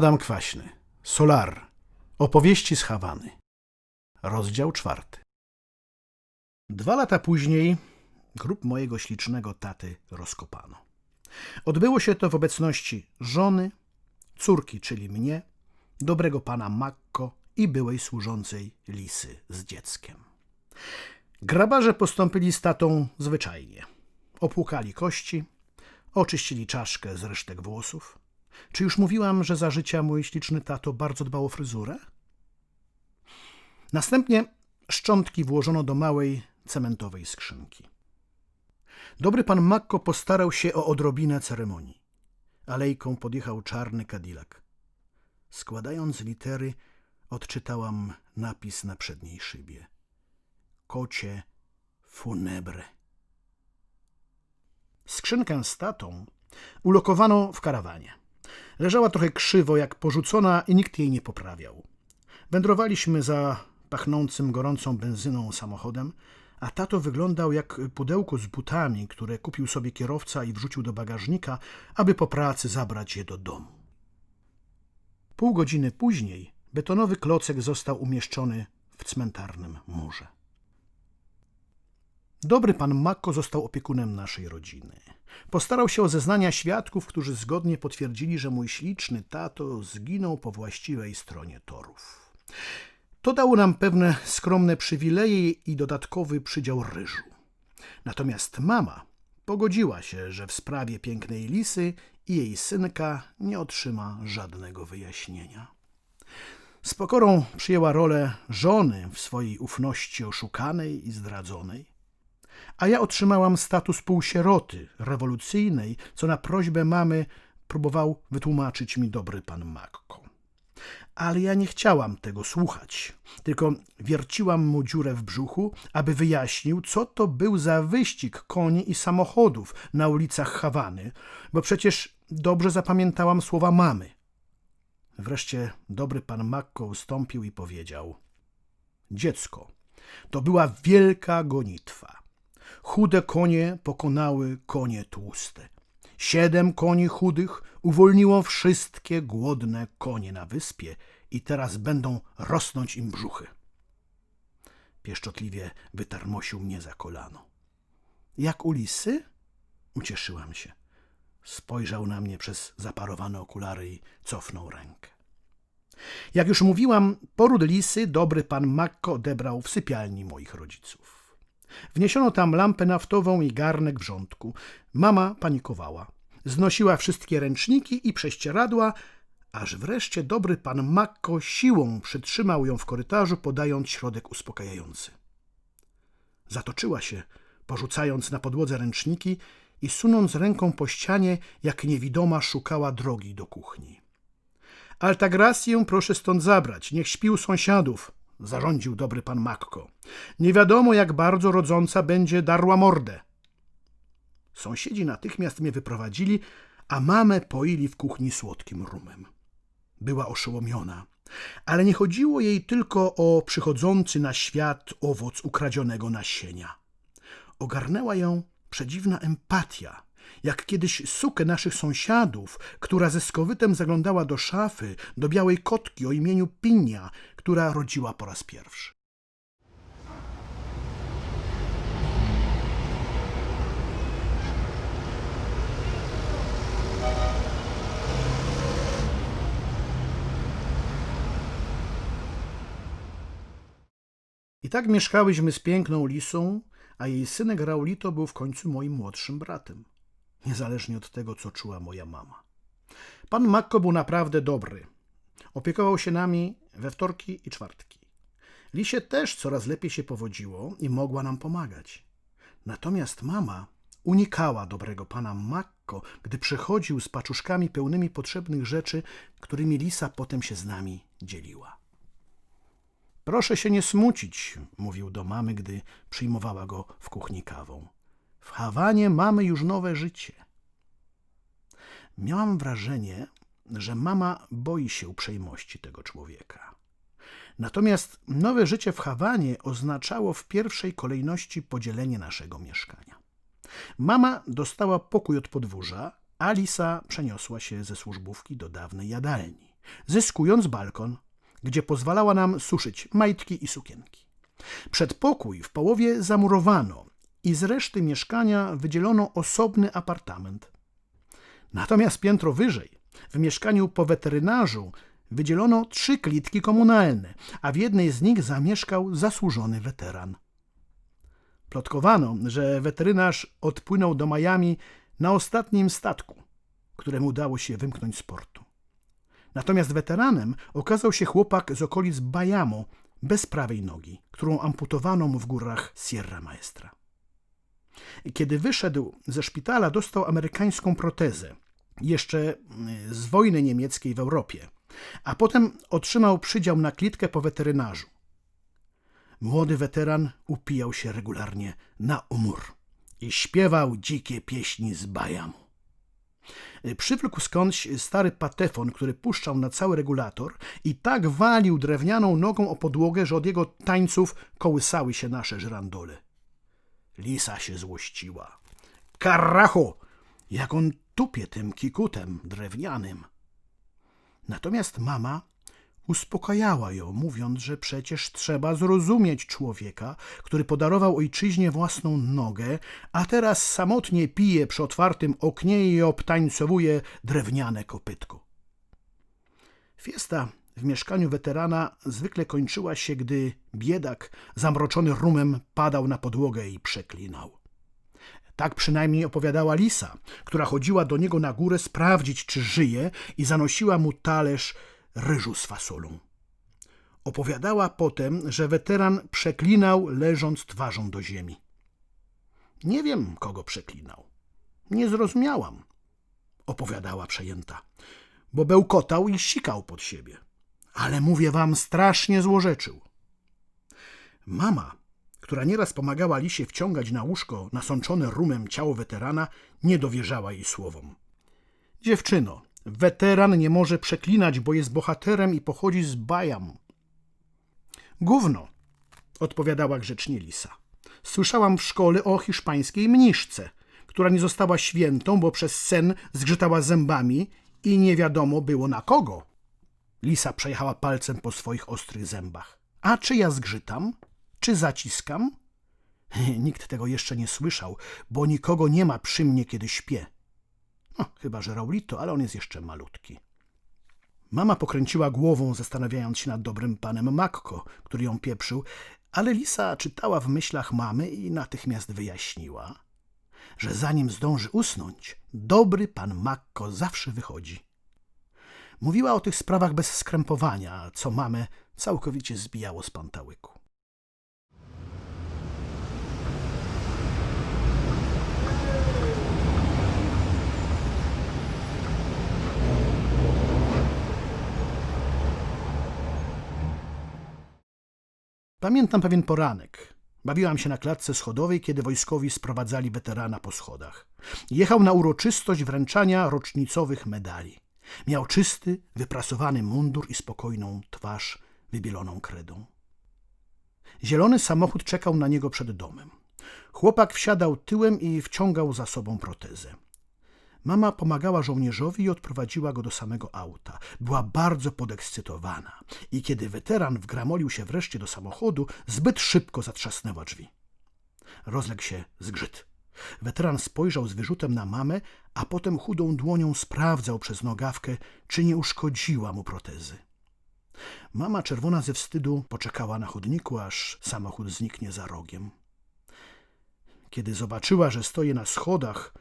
Adam Kwaśny. Solar. Opowieści z Hawany. Rozdział czwarty. Dwa lata później grób mojego ślicznego taty rozkopano. Odbyło się to w obecności żony, córki, czyli mnie, dobrego pana Makko i byłej służącej Lisy z dzieckiem. Grabarze postąpili z tatą zwyczajnie. Opłukali kości, oczyścili czaszkę z resztek włosów. Czy już mówiłam, że za życia mój śliczny tato bardzo dbał o fryzurę? Następnie szczątki włożono do małej cementowej skrzynki. Dobry pan Makko postarał się o odrobinę ceremonii. Alejką podjechał czarny Cadillac. Składając litery, odczytałam napis na przedniej szybie. Kocie funebre. Skrzynkę z tatą ulokowano w karawanie. Leżała trochę krzywo, jak porzucona i nikt jej nie poprawiał. Wędrowaliśmy za pachnącym gorącą benzyną samochodem, a tato wyglądał jak pudełko z butami, które kupił sobie kierowca i wrzucił do bagażnika, aby po pracy zabrać je do domu. Pół godziny później betonowy klocek został umieszczony w cmentarnym murze. Dobry pan Makko został opiekunem naszej rodziny. Postarał się o zeznania świadków, którzy zgodnie potwierdzili, że mój śliczny tato zginął po właściwej stronie torów. To dało nam pewne skromne przywileje i dodatkowy przydział ryżu. Natomiast mama pogodziła się, że w sprawie pięknej lisy i jej synka nie otrzyma żadnego wyjaśnienia. Z pokorą przyjęła rolę żony w swojej ufności oszukanej i zdradzonej a ja otrzymałam status półsieroty rewolucyjnej, co na prośbę mamy próbował wytłumaczyć mi dobry pan Makko. Ale ja nie chciałam tego słuchać, tylko wierciłam mu dziurę w brzuchu, aby wyjaśnił, co to był za wyścig koni i samochodów na ulicach Hawany, bo przecież dobrze zapamiętałam słowa mamy. Wreszcie dobry pan Makko ustąpił i powiedział: Dziecko, to była wielka gonitwa. Chude konie pokonały konie tłuste. Siedem koni chudych uwolniło wszystkie głodne konie na wyspie i teraz będą rosnąć im brzuchy. Pieszczotliwie wytarmosił mnie za kolano. Jak u lisy? Ucieszyłam się. Spojrzał na mnie przez zaparowane okulary i cofnął rękę. Jak już mówiłam, poród lisy dobry pan Makko odebrał w sypialni moich rodziców. Wniesiono tam lampę naftową i garnek wrzątku. Mama panikowała. Znosiła wszystkie ręczniki i prześcieradła, aż wreszcie dobry pan Makko siłą przytrzymał ją w korytarzu, podając środek uspokajający. Zatoczyła się, porzucając na podłodze ręczniki i sunąc ręką po ścianie, jak niewidoma szukała drogi do kuchni. Altagrację proszę stąd zabrać, niech śpi u sąsiadów, zarządził dobry pan Makko. Nie wiadomo, jak bardzo rodząca będzie darła mordę. Sąsiedzi natychmiast mnie wyprowadzili, a mamę poili w kuchni słodkim rumem. Była oszołomiona, ale nie chodziło jej tylko o przychodzący na świat owoc ukradzionego nasienia. Ogarnęła ją przedziwna empatia, jak kiedyś sukę naszych sąsiadów, która ze skowytem zaglądała do szafy, do białej kotki o imieniu Pinia, która rodziła po raz pierwszy. I tak mieszkałyśmy z piękną Lisą, a jej synek Raulito był w końcu moim młodszym bratem, niezależnie od tego, co czuła moja mama. Pan Makko był naprawdę dobry. Opiekował się nami we wtorki i czwartki. Lisie też coraz lepiej się powodziło i mogła nam pomagać. Natomiast mama unikała dobrego pana Makko, gdy przychodził z paczuszkami pełnymi potrzebnych rzeczy, którymi Lisa potem się z nami dzieliła. Proszę się nie smucić, mówił do mamy, gdy przyjmowała go w kuchni kawą. W Hawanie mamy już nowe życie. Miałam wrażenie, że mama boi się uprzejmości tego człowieka. Natomiast nowe życie w Hawanie oznaczało w pierwszej kolejności podzielenie naszego mieszkania. Mama dostała pokój od podwórza, a Lisa przeniosła się ze służbówki do dawnej jadalni. zyskując balkon, gdzie pozwalała nam suszyć majtki i sukienki. Przedpokój w połowie zamurowano i z reszty mieszkania wydzielono osobny apartament. Natomiast piętro wyżej, w mieszkaniu po weterynarzu, wydzielono trzy klitki komunalne, a w jednej z nich zamieszkał zasłużony weteran. Plotkowano, że weterynarz odpłynął do Miami na ostatnim statku, któremu udało się wymknąć z portu. Natomiast weteranem okazał się chłopak z okolic Bajamo, bez prawej nogi, którą amputowano mu w górach Sierra Maestra. Kiedy wyszedł ze szpitala, dostał amerykańską protezę, jeszcze y, z wojny niemieckiej w Europie, a potem otrzymał przydział na klitkę po weterynarzu. Młody weteran upijał się regularnie na umór i śpiewał dzikie pieśni z Bajamu. Przywlókł skądś stary patefon, który puszczał na cały regulator i tak walił drewnianą nogą o podłogę, że od jego tańców kołysały się nasze żrandole. Lisa się złościła. Karacho! Jak on tupie tym kikutem drewnianym. Natomiast mama uspokajała ją, mówiąc, że przecież trzeba zrozumieć człowieka, który podarował ojczyźnie własną nogę, a teraz samotnie pije przy otwartym oknie i obtańcowuje drewniane kopytko. Fiesta w mieszkaniu weterana zwykle kończyła się, gdy biedak, zamroczony rumem, padał na podłogę i przeklinał. Tak przynajmniej opowiadała Lisa, która chodziła do niego na górę sprawdzić, czy żyje i zanosiła mu talerz ryżu z fasolą. Opowiadała potem, że weteran przeklinał, leżąc twarzą do ziemi. Nie wiem, kogo przeklinał. Nie zrozumiałam, opowiadała przejęta, bo bełkotał i sikał pod siebie. Ale mówię wam, strasznie złorzeczył. Mama, która nieraz pomagała Lisie wciągać na łóżko nasączone rumem ciało weterana, nie dowierzała jej słowom. Dziewczyno, weteran nie może przeklinać, bo jest bohaterem i pochodzi z Bajam. Gówno, odpowiadała grzecznie Lisa. Słyszałam w szkole o hiszpańskiej mniszce, która nie została świętą, bo przez sen zgrzytała zębami i nie wiadomo było na kogo. Lisa przejechała palcem po swoich ostrych zębach. A czy ja zgrzytam? Czy zaciskam? Nikt tego jeszcze nie słyszał, bo nikogo nie ma przy mnie, kiedy śpię. No, chyba, że Raulito, ale on jest jeszcze malutki. Mama pokręciła głową, zastanawiając się nad dobrym panem Makko, który ją pieprzył, ale Lisa czytała w myślach mamy i natychmiast wyjaśniła, że zanim zdąży usnąć, dobry pan Makko zawsze wychodzi. Mówiła o tych sprawach bez skrępowania, co mamę całkowicie zbijało z pantałyku. Pamiętam pewien poranek. Bawiłam się na klatce schodowej, kiedy wojskowi sprowadzali weterana po schodach. Jechał na uroczystość wręczania rocznicowych medali. Miał czysty, wyprasowany mundur i spokojną twarz wybieloną kredą. Zielony samochód czekał na niego przed domem. Chłopak wsiadał tyłem i wciągał za sobą protezę. Mama pomagała żołnierzowi i odprowadziła go do samego auta. Była bardzo podekscytowana i kiedy weteran wgramolił się wreszcie do samochodu, zbyt szybko zatrzasnęła drzwi. Rozległ się zgrzyt. Weteran spojrzał z wyrzutem na mamę, a potem chudą dłonią sprawdzał przez nogawkę, czy nie uszkodziła mu protezy. Mama, czerwona ze wstydu, poczekała na chodniku, aż samochód zniknie za rogiem. Kiedy zobaczyła, że stoję na schodach,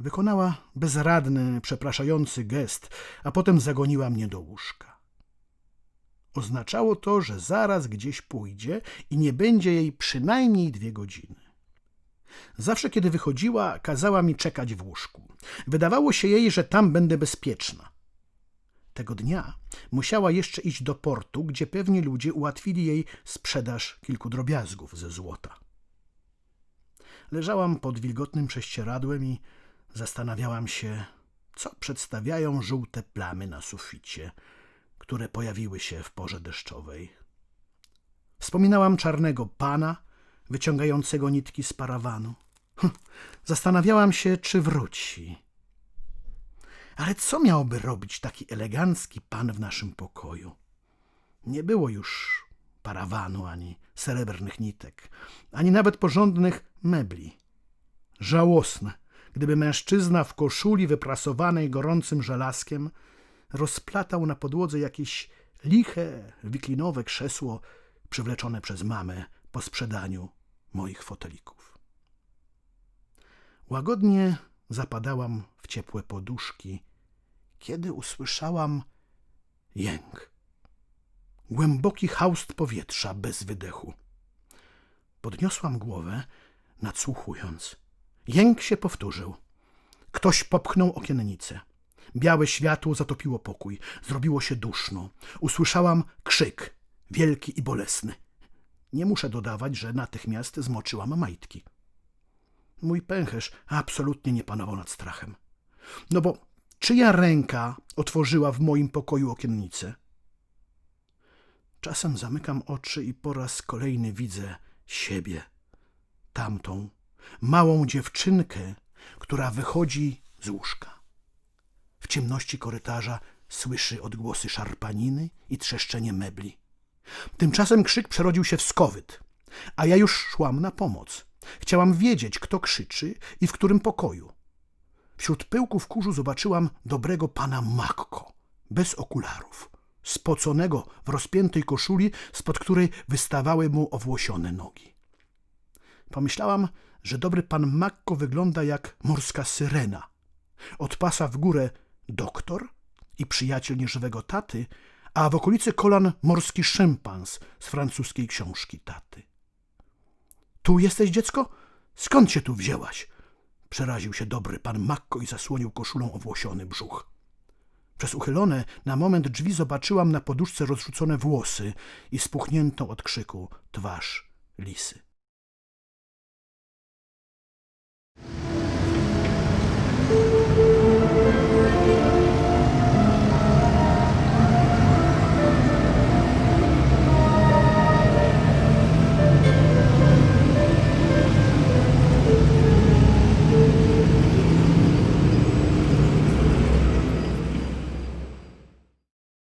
wykonała bezradny, przepraszający gest, a potem zagoniła mnie do łóżka. Oznaczało to, że zaraz gdzieś pójdzie i nie będzie jej przynajmniej dwie godziny. Zawsze, kiedy wychodziła, kazała mi czekać w łóżku. Wydawało się jej, że tam będę bezpieczna. Tego dnia musiała jeszcze iść do portu, gdzie pewni ludzie ułatwili jej sprzedaż kilku drobiazgów ze złota. Leżałam pod wilgotnym prześcieradłem i zastanawiałam się, co przedstawiają żółte plamy na suficie, które pojawiły się w porze deszczowej. Wspominałam czarnego pana wyciągającego nitki z parawanu. Hm, Zastanawiałam się, czy wróci. Ale co miałby robić taki elegancki pan w naszym pokoju? Nie było już parawanu, ani srebrnych nitek, ani nawet porządnych mebli. Żałosne, gdyby mężczyzna w koszuli wyprasowanej gorącym żelazkiem rozplatał na podłodze jakieś liche, wiklinowe krzesło przywleczone przez mamę po sprzedaniu moich fotelików. Łagodnie zapadałam w ciepłe poduszki, kiedy usłyszałam jęk. Głęboki haust powietrza bez wydechu. Podniosłam głowę, nadsłuchując. Jęk się powtórzył. Ktoś popchnął okiennicę. Białe światło zatopiło pokój. Zrobiło się duszno. Usłyszałam krzyk, wielki i bolesny. Nie muszę dodawać, że natychmiast zmoczyłam majtki. Mój pęcherz absolutnie nie panował nad strachem. No bo czyja ręka otworzyła w moim pokoju okiennicę? Czasem zamykam oczy i po raz kolejny widzę siebie, tamtą małą dziewczynkę, która wychodzi z łóżka. W ciemności korytarza słyszy odgłosy szarpaniny i trzeszczenie mebli. Tymczasem krzyk przerodził się w skowyt, a ja już szłam na pomoc. Chciałam wiedzieć, kto krzyczy i w którym pokoju. Wśród pyłków kurzu zobaczyłam dobrego pana Makko, bez okularów, spoconego w rozpiętej koszuli, spod której wystawały mu owłosione nogi. Pomyślałam, że dobry pan Makko wygląda jak morska syrena. Od pasa w górę doktor i przyjaciel nieżywego taty, a w okolicy kolan morski szympans z francuskiej książki taty. Tu jesteś, dziecko? Skąd się tu wzięłaś? Przeraził się dobry pan Makko i zasłonił koszulą owłosiony brzuch. Przez uchylone na moment drzwi zobaczyłam na poduszce rozrzucone włosy i spuchniętą od krzyku twarz lisy.